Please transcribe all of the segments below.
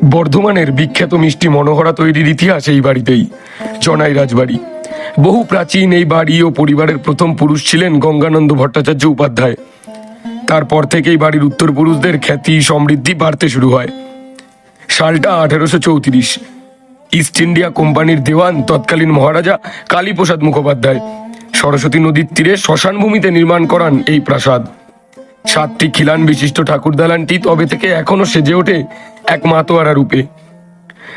বর্ধমানের বিখ্যাত মিষ্টি মনোহরা তৈরির ইতিহাস এই বাড়িতেই জনাই রাজবাড়ি। বহু প্রাচীন এই বাড়ি ও পরিবারের প্রথম পুরুষ ছিলেন গঙ্গানন্দ ভট্টাচার্য উপাধ্যায়। তারপর থেকেই বাড়ির উত্তর পুরুষদের খ্যাতি, সমৃদ্ধি বাড়তে শুরু হয়। সালটা আঠেরোশো চৌত্রিশ। ইস্ট ইন্ডিয়া কোম্পানির দেওয়ান তৎকালীন মহারাজা কালীপ্রসাদ মুখোপাধ্যায় সরস্বতী নদীর তীরে শ্মশান ভূমিতে নির্মাণ করান এই প্রাসাদ। সাতটি খিলান বিশিষ্ট ঠাকুর দালানটি তবে থেকে এখনও সেজে ওঠে এক মাতোয়ারা রূপে।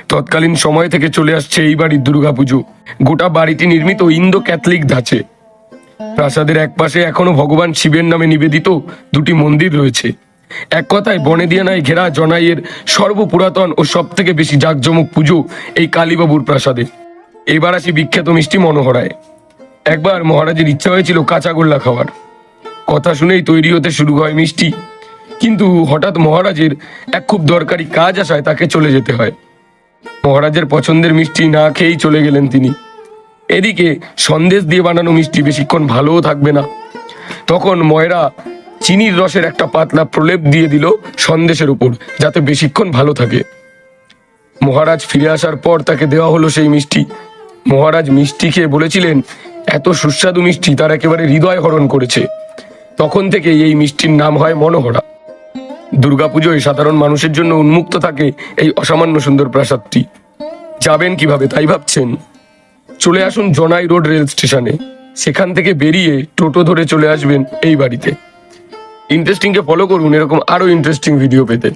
তৎকালীন সময় থেকে চলে আসছে এই বাড়ির দুর্গাপুজো। গোটা বাড়িটি নির্মিত ইন্দো ক্যাথলিক ধাঁচে। প্রাসাদের একপাশে এখনও ভগবান শিবের নামে নিবেদিত দুটি মন্দির রয়েছে। এক কথায় বনেদিয়ানায় ঘেরা জনাইয়ের সর্বপুরাতন ও সব থেকে বেশি জাঁকজমক পুজো এই কালীবাবুর প্রাসাদে। এবার আসি বিখ্যাত মিষ্টি মনোহরায়। একবার মহারাজের ইচ্ছা হয়েছিল কাঁচাগোল্লা খাওয়ার। কথা শুনেই তৈরি হতে শুরু হয় মিষ্টি। কিন্তু হঠাৎ মহারাজের এক খুব দরকারি কাজ আসায় তাকে চলে যেতে হয়। মহারাজের পছন্দের মিষ্টি না খেয়েই চলে গেলেন তিনি। এদিকে সন্দেশ দিয়ে বানানো মিষ্টি বেশিক্ষণ ভালোও থাকবে না। তখন ময়রা চিনির রসের একটা পাতলা প্রলেপ দিয়ে দিল সন্দেশের উপর, যাতে বেশিক্ষণ ভালো থাকে। মহারাজ ফিরে আসার পর তাকে দেওয়া হলো সেই মিষ্টি। মহারাজ মিষ্টি খেয়ে বলেছিলেন, এত সুস্বাদু মিষ্টি তার একেবারে হৃদয় হরণ করেছে। তখন থেকে এই মিষ্টির নাম হয় মনোহরা। দুর্গাপুজোয় সাধারণ মানুষের জন্য উন্মুক্ত থাকে এই অসামান্য সুন্দর প্রাসাদটি। যাবেন কীভাবে তাই ভাবছেন? চলে আসুন জনাই রোড রেল স্টেশনে। সেখান থেকে বেরিয়ে টোটো ধরে চলে আসবেন এই বাড়িতে। ইন্টারেস্টিংকে ফলো করুন, এরকম আরও ইন্টারেস্টিং ভিডিও পেতে।